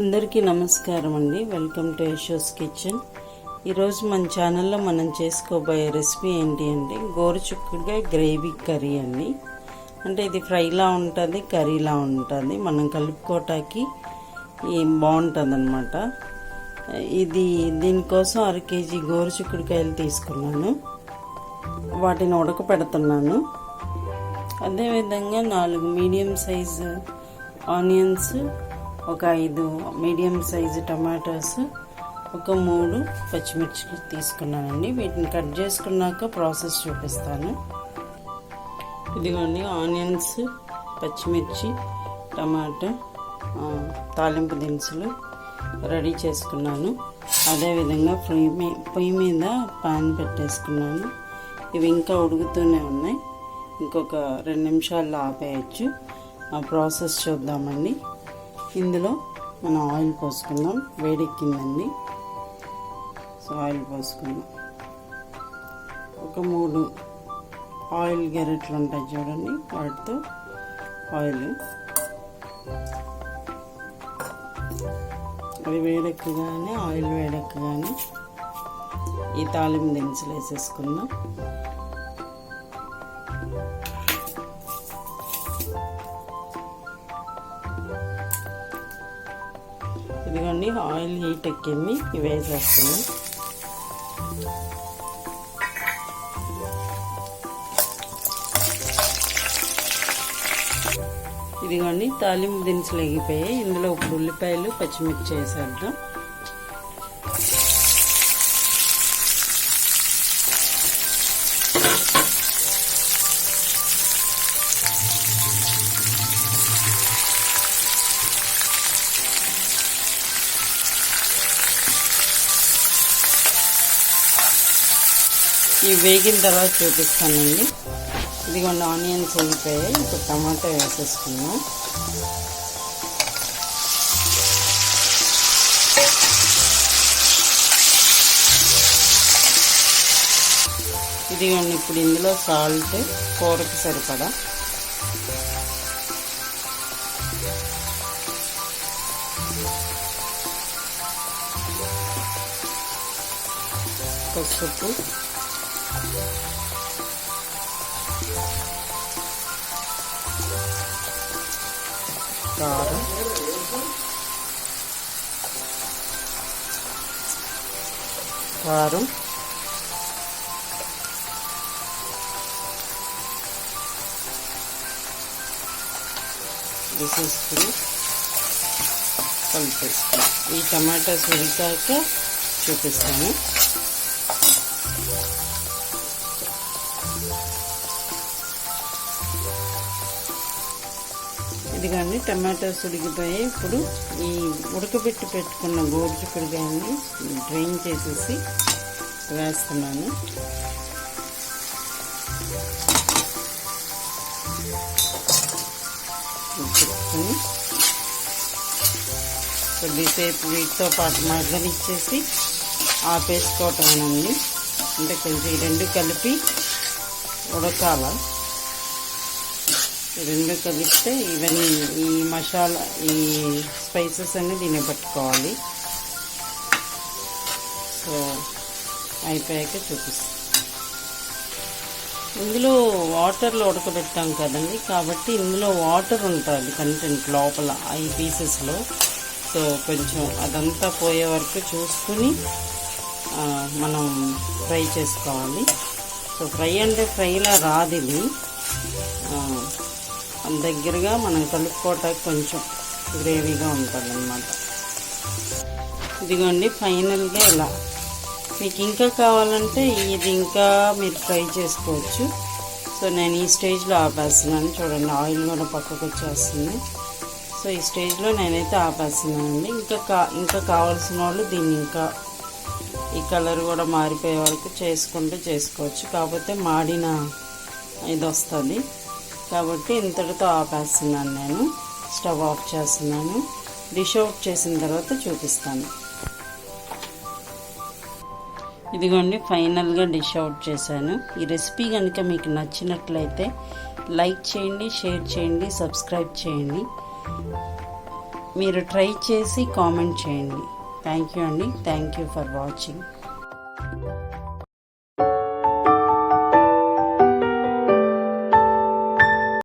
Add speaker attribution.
Speaker 1: అందరికీ నమస్కారం అండి. వెల్కమ్ టు యశోస్ కిచెన్ ఈరోజు మన ఛానల్లో మనం చేసుకోబోయే రెసిపీ ఏంటి అంటే గోరుచుక్కుడుగా గ్రేవీ కర్రీ అండి. అంటే ఇది ఫ్రైలా ఉంటుంది కర్రీలా ఉంటుంది. మనం కలుపుకోవటానికి బాగుంటుంది అనమాట ఇది దీనికోసం అర కేజీ గోరుచుక్కుడుకాయలు తీసుకున్నాను. వాటిని ఉడకపెడుతున్నాను. అదేవిధంగా నాలుగు మీడియం సైజు ఆనియన్స్ ఒక ఐదు మీడియం సైజు టమాటోస్ ఒక మూడు పచ్చిమిర్చి తీసుకున్నానండి. వీటిని కట్ చేసుకున్నాక ప్రాసెస్ చూపిస్తాను. ఇదిగోండి ఆనియన్స్ పచ్చిమిర్చి టమాటా తాలింపు దినుసులు రెడీ చేసుకున్నాను. అదేవిధంగా పొయ్యి మీ పొయ్యి మీద పాన్ పెట్టేసుకున్నాను. ఇవి ఇంకా ఉడుకుతూనే ఉన్నాయి. ఇంకొక రెండు నిమిషాల్లో ఆపేయచ్చు. ఆ ప్రాసెస్ చూద్దామండి. ఇందులో మనం ఆయిల్ పోసుకుందాం. వేడెక్కిందండి. సో ఆయిల్ పోసుకుందాం. ఒక మూడు ఆయిల్ గెరెట్లు ఉంటాయి చూడండి. వాటితో ఆయిల్. అవి వేడెక్కగానే ఆయిల్ వేడెక్కగానే ఈ తాలింపు దినుసులు వేసేసుకుందాం. ఇదిగోండి ఆయిల్ హీట్ ఎక్కింది ఇవి వేసేస్తున్నాం. ఇదిగోండి తాలింపు దినుసులు ఎగిపోయాయి. ఇందులో ఇప్పుడు ఉల్లిపాయలు పచ్చిమిర్చి వేసేద్దాం. ఇవి వేగిన తర్వాత చూపిస్తానండి. ఇదిగోండి ఆనియన్స్ వేగిపోయాయి ఇప్పుడు టమాటా వేసేసుకున్నాం ఇదిగోండి ఇప్పుడు ఇందులో సాల్ట్ కూరకు సరిపడా. పసుపు కారం కారం వేసేసుకుని కలిపేసుకుని ఈ టమాటాస్ ఉడికాక చూపిస్తాను ఇదిగోండి టమాటోస్ ఉడికిపోయాయి. ఇప్పుడు ఈ ఉడకబెట్టి పెట్టుకున్న గోరుచిక్కుడుకాయని డ్రైన్ చేసేసి వేస్తున్నాను. పెట్టుకుని కొద్దిసేపు వీటితో పాటు మగ్గనిచ్చేసి ఆపేసుకోవటమేనండి. అంటే కొంచెం రెండు కలిపి ఉడకాల. రెండు కలిపితే ఇవన్నీ ఈ మసాలా ఈ స్పైసెస్ అన్ని దీన్ని పట్టుకోవాలి. సో అయిపోయాక చూపిస్తాం. ఇందులో వాటర్లో ఉడకబెట్టాం కదండి కాబట్టి ఇందులో వాటర్ ఉంటుంది కంటెంట్ లోపల ఈ పీసెస్లో సో కొంచెం అదంతా పోయే వరకు చూసుకుని మనం ఫ్రై చేసుకోవాలి. సో ఫ్రై అంటే ఫ్రైలా రాదు ఇది. దగ్గరగా మనం కలుపుకోవటానికి కొంచెం గ్రేవీగా ఉంటుంది అనమాట ఇదిగోండి ఫైనల్గా ఇలా. మీకు ఇంకా కావాలంటే ఇది ఇంకా మీరు ఫ్రై చేసుకోవచ్చు. సో నేను ఈ స్టేజ్లో ఆపేస్తున్నాను. చూడండి ఆయిల్ కూడా పక్కకు వచ్చేస్తుంది. సో ఈ స్టేజ్లో నేనైతే ఆపేస్తున్నానండి. ఇంకా కా ఇంకా కావాల్సిన వాళ్ళు దీన్ని ఇంకా ఈ కలర్ కూడా మారిపోయే వరకు చేసుకుంటే చేసుకోవచ్చు. కాకపోతే మాడిన ఇది వస్తుంది. కాబట్టి ఇంతటితో ఆపేస్తున్నాను నేను. స్టవ్ ఆఫ్ చేస్తున్నాను. డిష్ అవుట్ చేసిన తర్వాత చూపిస్తాను. ఇదిగోండి ఫైనల్గా డిష్ అవుట్ చేశాను. ఈ రెసిపీ కనుక మీకు నచ్చినట్లయితే లైక్ చేయండి షేర్ చేయండి సబ్స్క్రైబ్ చేయండి. మీరు ట్రై చేసి కామెంట్ చేయండి. థ్యాంక్ యూ అండి. Thank you for watching.